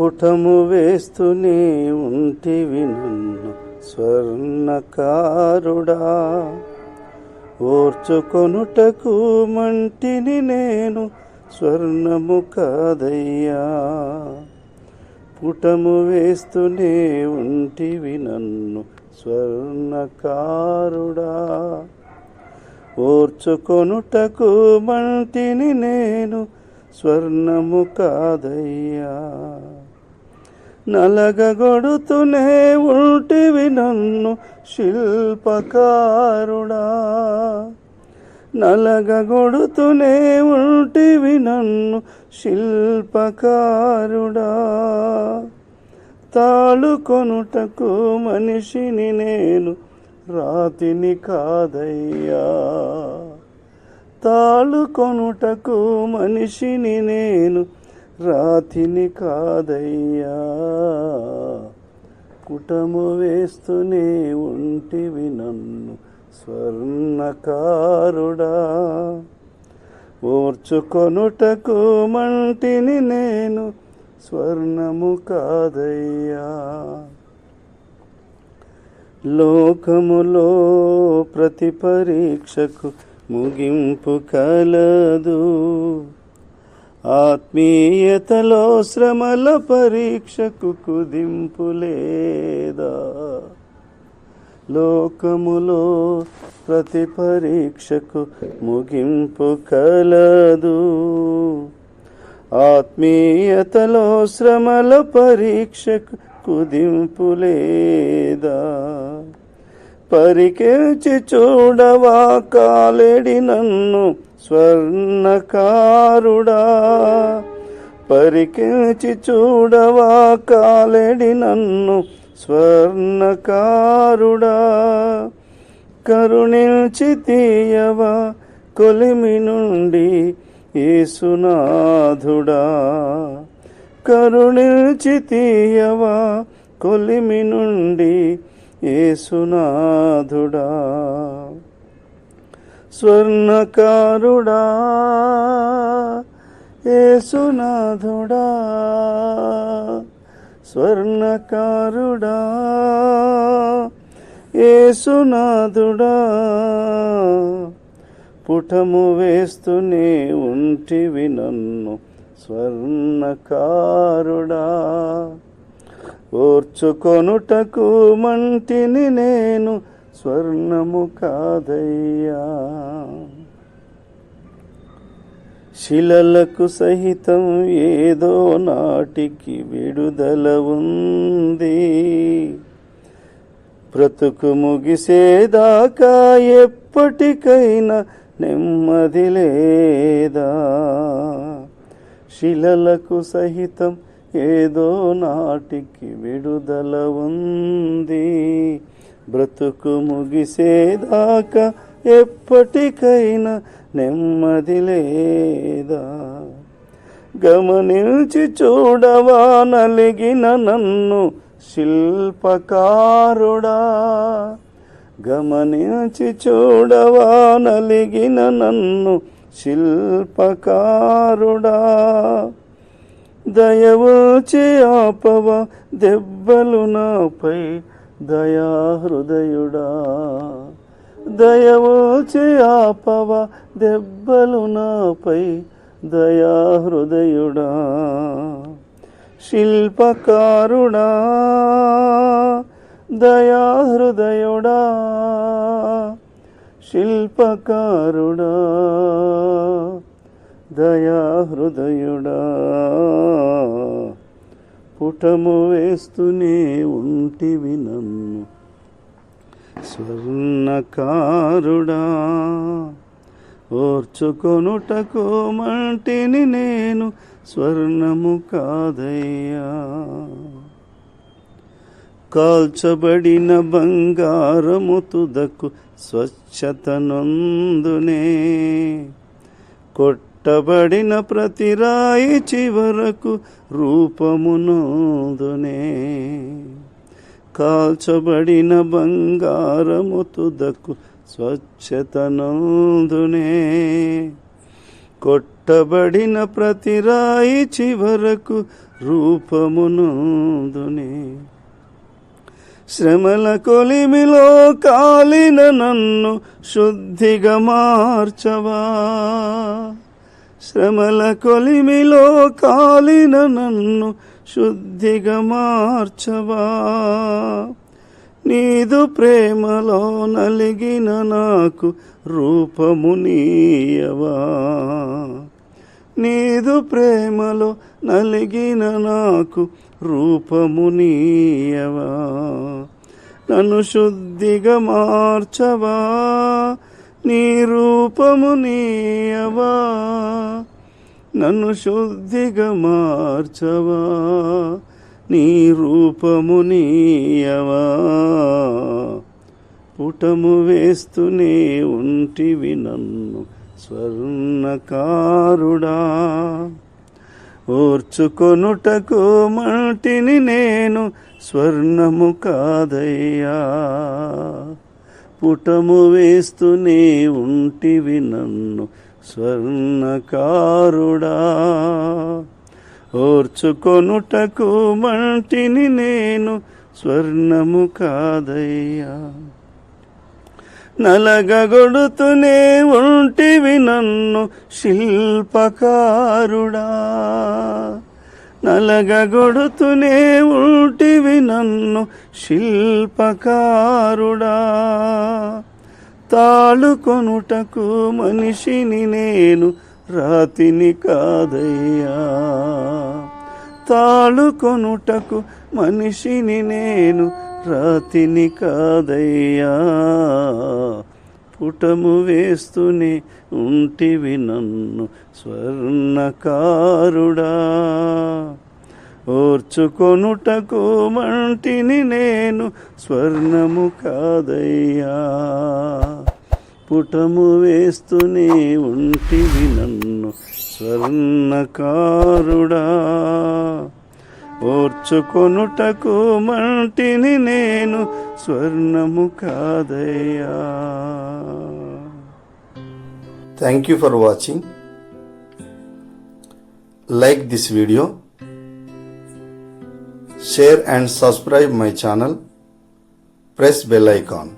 పుటము వేస్తూనే ఉంటివి నన్ను స్వర్ణకారుడా ఓర్చుకొనుటకు మంటిని నేను స్వర్ణము కాదయ్యా పుటము వేస్తూనే ఉంటివి నన్ను స్వర్ణకారుడా ఓర్చుకొనుటకు మంటిని నేను స్వర్ణము కాదయ్యా నలగగొడుతూనే ఉంటివి నన్ను శిల్పకారుడా నలగగొడుతూనే ఉంటివి నన్ను శిల్పకారుడా తాళు కొనుటకు మనిషిని నేను రాతిని కాదయ్యా తాళు కొనుటకు మనిషిని నేను రాతిని కాదయ్యా కుటము వేస్తూనే ఉంటివి నన్ను స్వర్ణకారుడా ఓర్చుకొనుటకు మంటిని నేను స్వర్ణము కాదయ్యా లోకములో ప్రతి పరీక్షకు ముగింపు కలదు ఆత్మీయతలో శ్రమల పరీక్షకు కుదింపు లేదా లోకములో ప్రతి పరీక్షకు ముగింపు కలదు ఆత్మీయతలో శ్రమల పరీక్షకు లేదా పరికేచి చూడవా కాలేడి నన్ను స్వర్ణకారుడా పరికేచి చూడవా కాలేడి నన్ను స్వర్ణకారుడా కరుణించి తీయవా కొలిమి నుండి ఏసునాథుడా కరుణించి తీయవా కొలిమి నుండి ఏసునాథుడా స్వర్ణకారుడా ఏసునాథుడా స్వర్ణకారుడా ఏసునాథుడా పుటము వేస్తూనే ఉంటివి నన్ను స్వర్ణకారుడా ఓర్చుకొనుటకు మంటిని నేను స్వర్ణము కాదయ్యా శిలలకు సహితం ఏదో నాటికి విడుదల ఉంది బ్రతుకు ముగిసేదాకా ఎప్పటికైనా నెమ్మది లేదా శిలలకు సహితం ఏదో నాటికి విడుదల ఉంది బ్రతుకు ముగిసేదాకా ఎప్పటికైనా నెమ్మది లేదా గమనించి చూడవా నలిగిన నన్ను శిల్పకారుడా గమనించి చూడవా నలిగిన నన్ను శిల్పకారుడా దయవోచి ఆపవ దెబ్బలు నాపై దయా హృదయుడా దయవోచి ఆపవ దెబ్బలు నాపై దయా హృదయుడా శిల్పకారుడా దయా హృదయుడా శిల్పకారుడా దయా హృదయుడా పుటము వేస్తూనే ఉంటివి నన్ను స్వర్ణకారుడా ఓర్చుకొనుటకో మంటిని నేను స్వర్ణము కాదయ్యా కాల్చబడిన బంగారము తుదకు స్వచ్ఛతనందునే కొట్ కట్టబడిన ప్రతి రాయి చివరకు రూపమునోదునే కాల్చబడిన బంగారము తుదకు స్వచ్ఛతనందునే కొట్టబడిన ప్రతి రాయి చివరకు రూపమునందునే శ్రమల కొలిమిలో కాలిన నన్ను శుద్ధిగా మార్చవా శ్రమల కొలిమిలో కాలిన నన్ను శుద్ధిగా మార్చవా నీదు ప్రేమలో నలిగిన నాకు రూపము నీయవా నీదు ప్రేమలో నలిగిన నాకు రూపము నీయవా నన్ను శుద్ధిగా మార్చవా నీ రూపము నీయవా నన్ను శుద్ధిగా మార్చవా నీ రూపము నీయవా పుటము వేస్తూనే ఉంటివి నన్ను స్వర్ణకారుడా ఓర్చుకొనుటకు మంటిని నేను స్వర్ణము కాదయ్యా పుటము వేస్తూనే ఉంటివి నన్ను స్వర్ణకారుడా ఓర్చుకొనుటకు మంటిని నేను స్వర్ణము కాదయ్యా నలగగొడుతూనే ఉంటివి నన్ను శిల్పకారుడా నలగగొడుతూనే ఉంటివి నన్ను శిల్పకారుడా తాళుకొనుటకు మనిషిని నేను రాతిని కాదయ్యా తాళుకొనుటకు మనిషిని నేను రాతిని కాదయ్యా పుటము వేస్తూనే ఉంటివి నన్ను స్వర్ణకారుడా ఓర్చుకొనుటకు మంటిని నేను స్వర్ణము కాదయ్యా పుటము వేస్తూనే ఉంటివి నన్ను స్వర్ణకారుడా ఓర్చుకొనుటకు మంటిని నేను స్వర్ణము కాదయ్యా Thank you for watching. Like this video, share and subscribe my channel. Press bell icon.